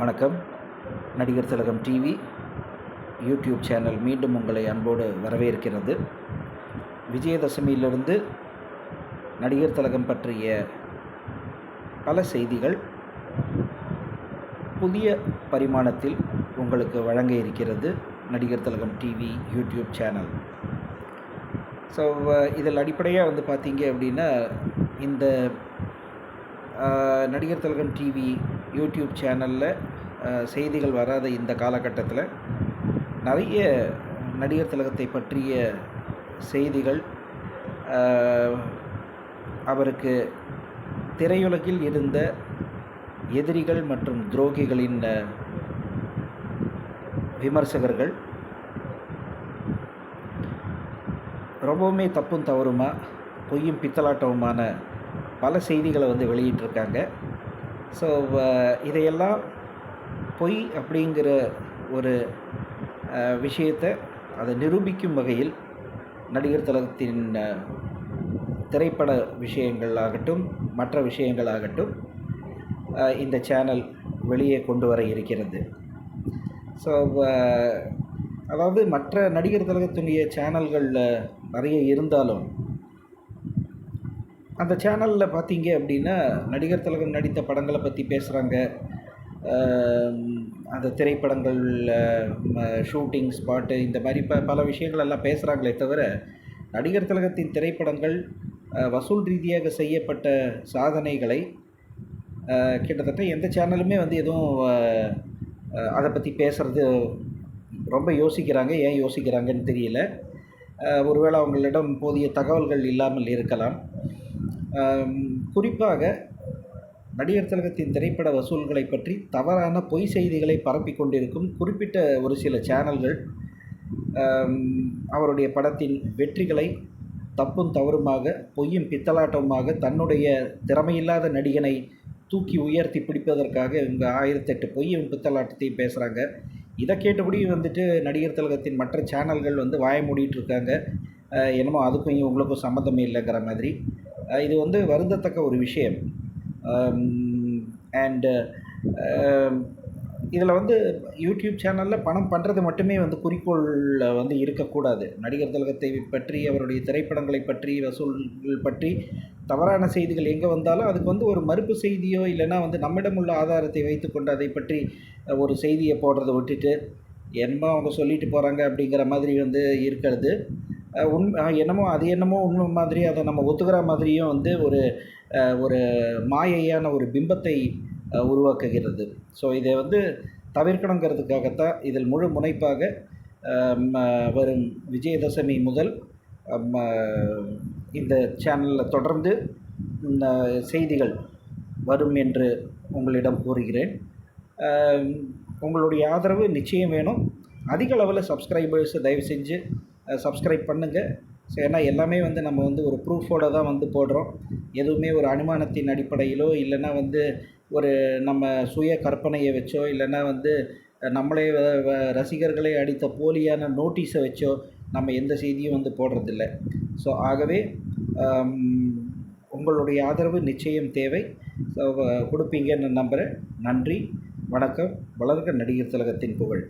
வணக்கம். நடிகர் திலகம் டிவி யூடியூப் சேனல் மீண்டும் உங்களை அன்போடு வரவேற்கிறது. விஜயதசமியிலிருந்து நடிகர் திலகம் பற்றிய பல செய்திகள் புதிய பரிமாணத்தில் உங்களுக்கு வழங்க இருக்கிறது நடிகர் திலகம் டிவி யூடியூப் சேனல். ஸோ இதில் அடிப்படையாக வந்து பார்த்தீங்க அப்படின்னா இந்த நடிகர் திலகம் டிவி யூடியூப் சேனலில் செய்திகள் வராத இந்த காலகட்டத்தில் நிறைய நடிகர் திலகத்தை பற்றிய செய்திகள் அவருக்கு திரையுலகில் இருந்த எதிரிகள் மற்றும் துரோகிகளின் விமர்சகர்கள் ரொம்பவுமே தப்பும் தவறுமா பொய்யும் பித்தலாட்டவுமான பல செய்திகளை வந்து வெளியிட்டிருக்காங்க. ஸோ இதையெல்லாம் பொய் அப்படிங்கிற ஒரு விஷயத்தை அதை நிரூபிக்கும் வகையில் நடிகர் தளத்தின் திரைப்பட விஷயங்களாகட்டும் மற்ற விஷயங்களாகட்டும் இந்த சேனல் வெளியே கொண்டு வர இருக்கிறது. ஸோ அதாவது மற்ற நடிகர் தலகத்துடைய சேனல்களில் நிறைய இருந்தாலும் அந்த சேனலில் பார்த்தீங்க அப்படின்னா நடிகர் திலகம் நடித்த படங்களை பற்றி பேசுகிறாங்க அந்த திரைப்படங்கள் ஷூட்டிங் ஸ்பாட்டு இந்த மாதிரி ப பல விஷயங்கள் எல்லாம் பேசுகிறாங்களே தவிர நடிகர் திலகத்தின் திரைப்படங்கள் வசூல் ரீதியாக செய்யப்பட்ட சாதனைகளை கிட்டத்தட்ட எந்த சேனலுமே வந்து எதுவும் அதை பற்றி பேசுகிறது ரொம்ப யோசிக்கிறாங்க ஏன் யோசிக்கிறாங்கன்னு தெரியல. ஒருவேளை அவங்களிடம் போதிய தகவல்கள் இல்லாமல் இருக்கலாம். குறிப்பாக நடிகர் திலகத்தின் திரைப்பட வசூல்களை பற்றி தவறான பொய் செய்திகளை பரப்பிக் கொண்டிருக்கும் குறிப்பிட்ட ஒரு சில சேனல்கள் அவருடைய படத்தின் வெற்றிகளை தப்பும் தவறுமாக பொய்யும் பித்தலாட்டமாக தன்னுடைய திறமையில்லாத நடிகனை தூக்கி உயர்த்தி பிடிப்பதற்காக இவங்க ஆயிரத்தெட்டு பொய்யும் பித்தலாட்டத்தையும் பேசுகிறாங்க இதை கேட்டபடி வந்துட்டு நடிகர் திலகத்தின் மற்ற சேனல்கள் வந்து வாய மூடிட்டு இருக்காங்க. என்னமோ அதுக்கும் இவங்களுக்கும் சம்மந்தமே இல்லைங்கிற மாதிரி. இது வந்து வருந்தத்தக்க ஒரு விஷயம். அண்டு இதில் வந்து யூடியூப் சேனலில் பணம் பண்ணுறது மட்டுமே வந்து குறிக்கோளில் வந்து இருக்கக்கூடாது. நடிகர் திலகத்தை பற்றி அவருடைய திரைப்படங்களை பற்றி வசூல்கள் பற்றி தவறான செய்திகள் எங்கே வந்தாலும் அதுக்கு வந்து ஒரு மறுப்பு செய்தியோ இல்லைன்னா வந்து நம்மிடம் உள்ள ஆதாரத்தை வைத்துக்கொண்டு அதை பற்றி ஒரு செய்தியை போடுறதை விட்டுட்டு என்னமோ அவங்க சொல்லிட்டு போகிறாங்க அப்படிங்கிற மாதிரி வந்து இருக்கிறது. உண்மை உண் என்னமோ அது என்னமோ உண்மை மாதிரி அதை நம்ம ஒத்துக்கிற மாதிரியும் வந்து ஒரு ஒரு மாயையான ஒரு பிம்பத்தை உருவாக்குகிறது. ஸோ இதை வந்து தவிர்க்கணுங்கிறதுக்காகத்தான் இதில் முழு முனைப்பாக ம- வரும் விஜயதசமி முதல் இந்த சேனலில் தொடர்ந்து செய்திகள் வரும் என்று உங்களிடம் கூறுகிறேன். உங்களுடைய ஆதரவு நிச்சயம் வேணும். அதிக அளவில் சப்ஸ்கிரைபர்ஸ் தயவு செஞ்சு சப்ஸ்கிரைப் பண்ணுங்கள் ஸோ ஏன்னா எல்லாமே வந்து நம்ம வந்து ஒரு ப்ரூஃபோடு தான் வந்து போடுறோம். எதுவுமே ஒரு அனுமானத்தின் அடிப்படையிலோ இல்லைன்னா வந்து ஒரு நம்ம சுய கற்பனையை வச்சோ இல்லைன்னா வந்து நம்மளே ரசிகர்களை அடித்த போலியான நோட்டீஸை வச்சோ நம்ம எந்த செய்தியும் வந்து போடுறதில்ல. ஸோ ஆகவே உங்களுடைய ஆதரவு நிச்சயம் தேவை. ஸோ கொடுப்பீங்கன்னு நம்புகிறேன் நன்றி வணக்கம். வளர்க நடிகர் திலகத்தின் புகழ்.